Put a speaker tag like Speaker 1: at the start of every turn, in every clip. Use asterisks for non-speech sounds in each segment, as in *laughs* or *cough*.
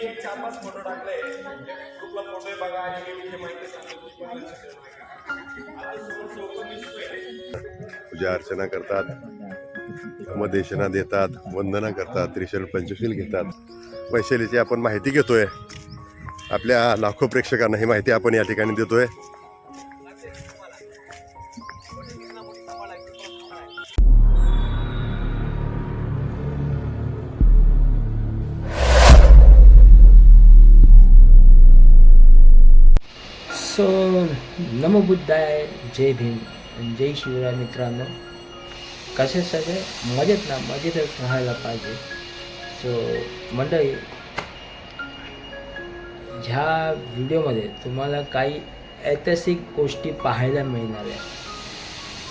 Speaker 1: मी एक चार पाच फोटो टाकले ग्रुपला फोटो बघा आणि मी विषय माहिती सांगतो
Speaker 2: पूजा अर्चना करतात धर्मदेशना देतात वंदना करतात त्रिशल पंचशील घेतात. वैशालीची आपण माहिती घेतोय. आपल्या लाखो प्रेक्षकांना ही माहिती आपण या ठिकाणी देतोय.
Speaker 3: सो नमो बुद्धाय जय भीम जय शिवराय मित्रांनो. कसे सगळे? मजेत ना? मजेतच राहायला पाहिजे. सो मंडळी ह्या व्हिडिओमध्ये तुम्हाला काही ऐतिहासिक गोष्टी पाहायला मिळणार आहे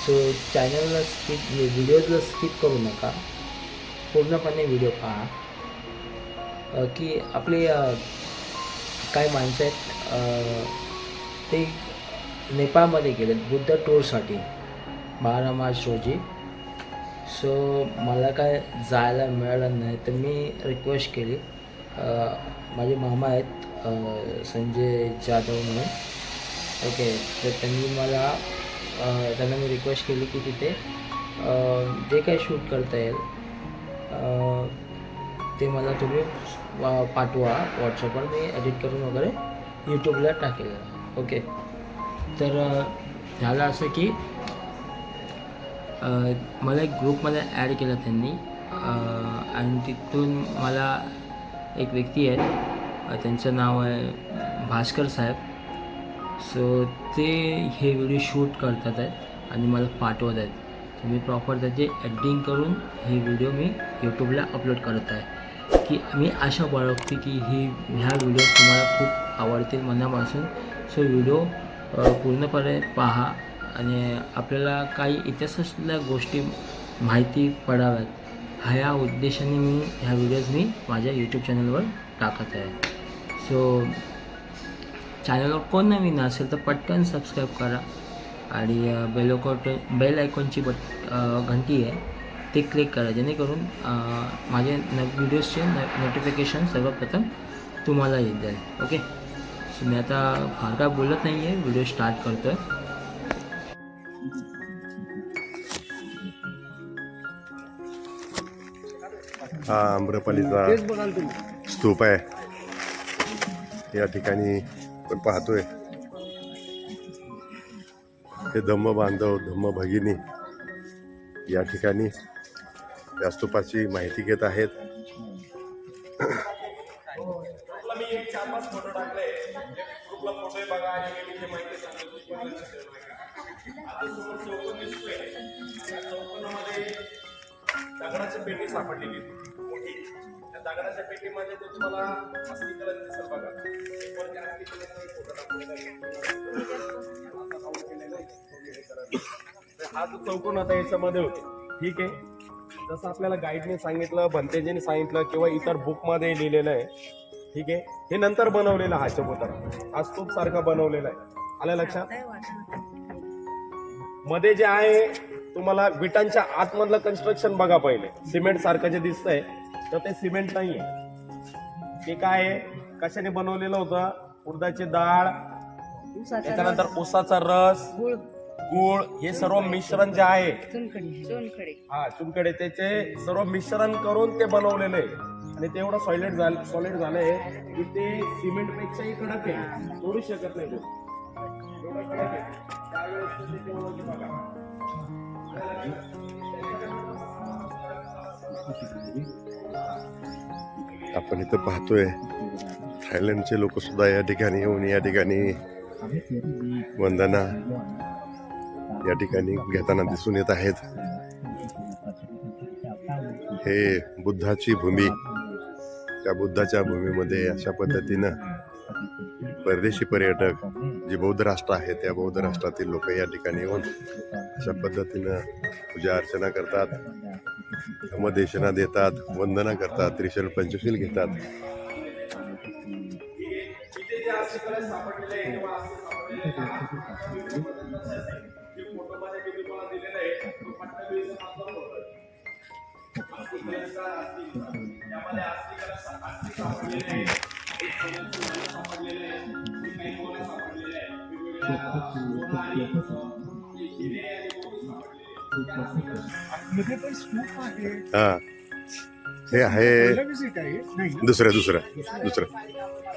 Speaker 3: सो चॅनलला स्किप व्हिडिओजला स्किप करू नका. पूर्णपणे व्हिडिओ पहा. की आपली काय काही माणसं आहेत ते नेपाळमध्ये गेले बुद्ध टूरसाठी. बारा मार्च रोजी. सो मला काय जायला मिळालं नाही तर मी रिक्वेस्ट केली. माझे मामा आहेत संजय जाधव म्हणून. ओके तर त्यांनी मला त्यांना मी रिक्वेस्ट केली की तिथे जे काही शूट करता येईल ते मला तुम्ही पाठवा व्हॉट्सअपवर मी एडिट करून वगैरे यूट्यूबला टाकेल. ओके. तर झालं असं की मला एक ग्रुपमध्ये ॲड केलं त्यांनी. आणि तिथून मला एक व्यक्ती आहे त्यांचं नाव आहे भास्कर साहेब. सो ते हे व्हिडिओ शूट करतात आहेत आणि मला पाठवत आहेत. मी प्रॉपर त्याचे एडिटिंग करून हे व्हिडिओ मी यूट्यूबला अपलोड करत आहे. की मी आशा बाळगते की ही ह्या व्हिडिओ तुम्हाला खूप आवडतील मनापासून. सो व्हिडिओ पूर्णपणे पहा आणि आपल्याला काही इतिहासातल्या गोष्टी माहिती पडाव्यात. ह्या उद्देशाने मी ह्या व्हिडिओज मी माझ्या यूट्यूब चॅनलवर टाकत आहे. सो चॅनलवर कोण नवीन असेल तर पटकन सबस्क्राईब करा आणि बेलोकोट बेल आयकॉनची बट घंटी आहे ते क्लिक करा जेणेकरून माझे न व्हिडिओजचे नोटिफिकेशन सर्वप्रथम तुम्हाला येत जाईल. ओके सो मी आता फार काय बोलत नाही आहे व्हिडिओ स्टार्ट करतो आहे
Speaker 2: हा आम्रपालीचा स्तूप आहे. या ठिकाणी आपण पाहतोय. हे धम्म बांधव धम्म भगिनी या ठिकाणी या स्तूपाची माहिती घेत आहेत
Speaker 1: ग्रुपला मी एक चार पाच फोटो टाकले ग्रुपला फोटो बघा आणि मी तिथे माहिती सांगतो तू पण लक्ष ठेव. आता समोर चौकोन दिसतोय त्या चौकोनामध्ये दगडाची पेटी सापडलेली मोठी. त्या दगडाच्या पेटीमध्ये ते तुम्हाला अस्थिकरण दिसत बघा. वरती अस्थिकरण फोटो टाकलेला हा जो चौकोन आता याच्यामध्ये होते ठीक आहे? जसं आपल्याला गाईडने सांगितलं भंतेजीने सांगितलं किंवा इतर बुकमध्ये लिहिलेलं आहे ठीक आहे? हे नंतर बनवलेलं हा चबुतर हा स्तूप सारखा बनवलेला आहे. आलं लक्षात? मध्ये जे आहे तुम्हाला विटांच्या आतमधलं कन्स्ट्रक्शन बघा पहिले. सिमेंट सारखं जे दिसतंय तर ते सिमेंट नाहीये. ते काय आहे? कशाने बनवलेलं होतं? उडदाची डाळ त्याच्यानंतर ऊसाचा रस गुळ. हे सर्व मिश्रण जे आहे. हा चुनकडे त्याचे सर्व मिश्रण करून ते बनवलेलं आहे. आणि ते एवढं सॉलिड झालं सॉलिड झालं आहे की ते सिमेंटपेक्षाही कडक आहे. तोडू शकत नाही तो. एवढं कडक आहे त्यावेळेस ते तेवढं बघा
Speaker 2: आपण इथं पाहतोय थायलंडचे लोक सुद्धा या ठिकाणी येऊन या ठिकाणी वंदना या ठिकाणी घेताना दिसून येत आहेत. हे बुद्धाची भूमी. त्या बुद्धाच्या भूमीमध्ये अशा पद्धतीनं परदेशी पर्यटक जे बौद्ध राष्ट्र आहे त्या बौद्ध राष्ट्रातील लोक या ठिकाणी येऊन अशा पद्धतीनं पूजा अर्चना करतात धर्मदेशना देतात वंदना करतात त्रिशूल पंचशील घेतात. *laughs* *laughs*
Speaker 1: इथे सापडलेले आहे सापडलेले आहे, आहे सापडलेले
Speaker 4: पण आहे
Speaker 2: हे आहे दुसरं दुसरं दुसरं.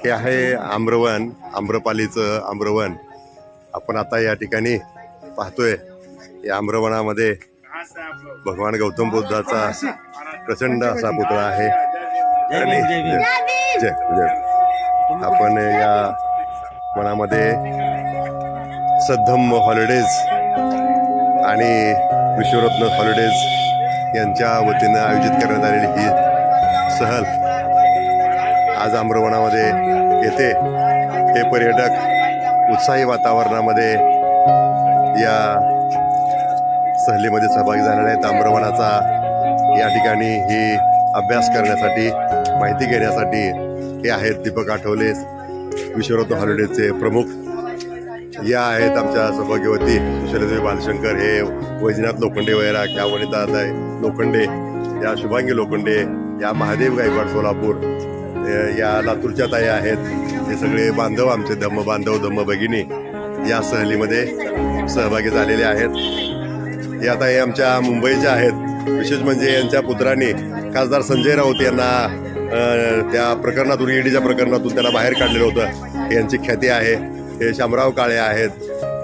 Speaker 2: हे आहे आम्रवन आम्रपालीचं आम्रवन. आपण आता या ठिकाणी पाहतोय या आम्रवनामध्ये भगवान गौतम बुद्धाचा प्रचंड असा पुतळा आहे. आणि जय जय आपण या वनामध्ये सद्धम्म हॉलिडेज आणि विश्वरत्न हॉलिडेज यांच्या वतीनं आयोजित करण्यात आलेली ही सहल आज आम्रवनामध्ये येते. हे पर्यटक उत्साही वातावरणामध्ये या सहलीमध्ये सहभागी झालेले आहेत. आम्रवनाचा या ठिकाणी ही अभ्यास करण्यासाठी माहिती घेण्यासाठी हे आहेत दीपक आठवले विश्वरत्न हॉलिडेजचे प्रमुख. या आहेत आमच्या सौभाग्यवती सुशैलदेवी बालशंकर हे वैजनाथ लोखंडे वैराग क्या वनिता लोखंडे या शुभांगी लोखंडे या महादेव गायकवाड सोलापूर या लातूरच्या ताई आहेत. हे सगळे बांधव आमचे धम्म बांधव धम्म भगिनी या सहलीमध्ये सहभागी झालेले आहेत. हे आता हे आमच्या मुंबईच्या आहेत. विशेष म्हणजे यांच्या पुत्रांनी खासदार संजय राऊत यांना त्या प्रकरणातून ईडीच्या प्रकरणातून त्याला बाहेर काढलेलं होतं. यांची ख्याती आहे. हे शामराव काळे आहेत.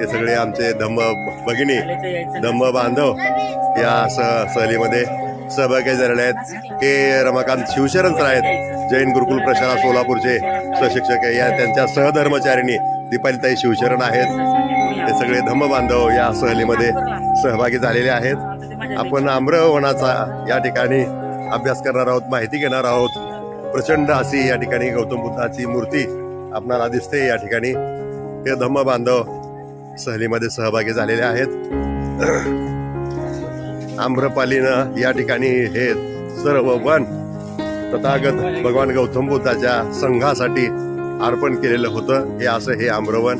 Speaker 2: हे सगळे आमचे धम्म भगिनी धम्म बांधव या सह सहलीमध्ये सहभागी झालेले आहेत. हे रमाकांत शिवशरण सर आहेत. जैन गुरुकुल प्रशाला सोलापूरचे सशिक्षक आहे. या त्यांच्या सहधर्मचारिणी दीपालीताई शिवशरण आहेत. हे सगळे धम्म बांधव या सहलीमध्ये सहभागी झालेले आहेत. आपण आम्रवनाचा या ठिकाणी अभ्यास करणार आहोत माहिती घेणार आहोत. प्रचंड अशी या ठिकाणी गौतम बुद्धाची मूर्ती आपणाला दिसते. या ठिकाणी हे धम्म बांधव सहलीमध्ये सहभागी झालेले आहेत. *clears throat* आम्रपालीनं या ठिकाणी हे सर्व वन तथागत भगवान गौतम बुद्धाच्या संघासाठी अर्पण केलेलं होतं. हे असं हे आम्रवन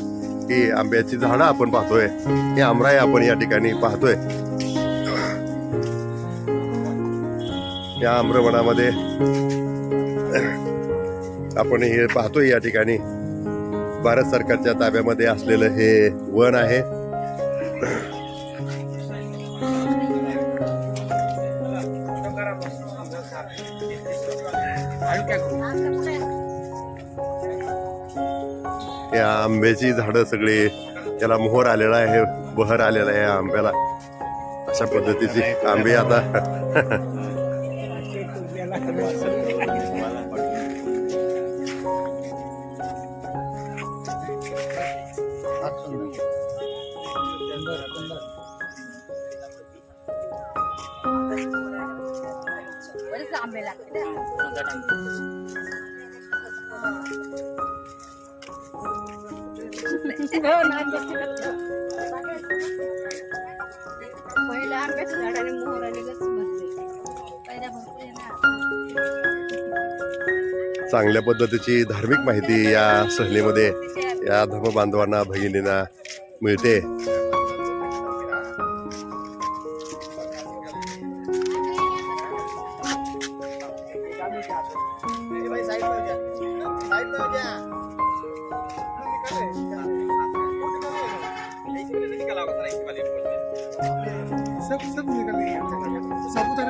Speaker 2: ही आंब्याची झाडं आपण पाहतोय. हे आमराई आपण या ठिकाणी पाहतोय. या आम्रवनामध्ये *laughs* आपण हे पाहतोय या ठिकाणी. भारत सरकारच्या ताब्यामध्ये असलेलं हे वन आहे. या आंब्याची झाडं सगळी त्याला मोहर आलेला आहे बहर आलेला आहे आंब्याला. अशा पद्धतीची आंबे आता. *laughs*
Speaker 5: आंब्याच्या झाडाने भरपूर
Speaker 2: चांगल्या पद्धतीची धार्मिक माहिती या सहलीमध्ये या धर्म बांधवांना भगिनींना मिळते.
Speaker 4: सापुतारा?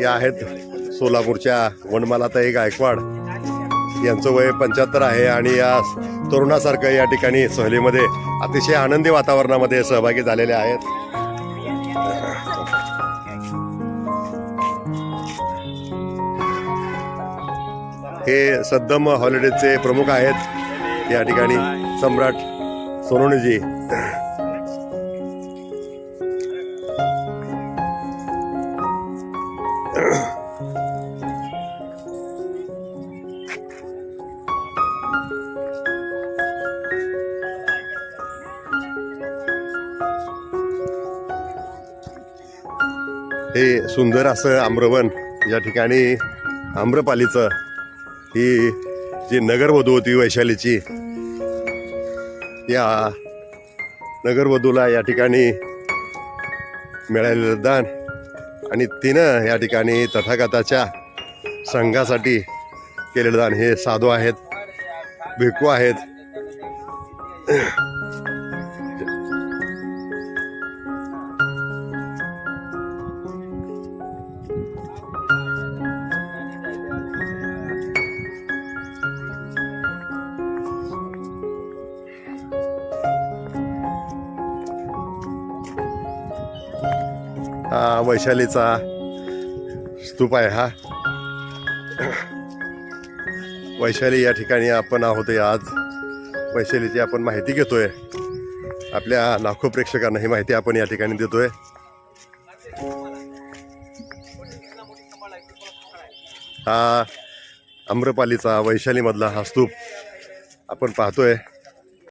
Speaker 2: या आहेत सोलापूरच्या वनमालाताई गायकवाड. यांचं वय पंच्याहत्तर आहे आणि या तरुणासारखं या ठिकाणी सहलीमध्ये अतिशय आनंदी वातावरणामध्ये सहभागी झालेले आहेत. हे सद्दम हॉलिडेजचे प्रमुख आहेत. या ठिकाणी सम्राट सोनवणेजी हे सुंदर असं आम्रवन या ठिकाणी आम्रपालीचं ही जी नगरवधू होती वैशालीची या नगरवधूला या ठिकाणी मिळालेलं दान आणि तिनं या ठिकाणी तथागताच्या संघासाठी केलेलं दान. हे साधू आहेत भिकू आहेत. वैशालीचा स्तूप आहे हा. वैशाली या ठिकाणी आपण आहोत आज. वैशालीची आपण माहिती घेतोय. आपल्या लाखो प्रेक्षकांना ही माहिती आपण या ठिकाणी देतोय. हा आम्रपालीचा वैशालीमधला हा स्तूप आपण पाहतोय.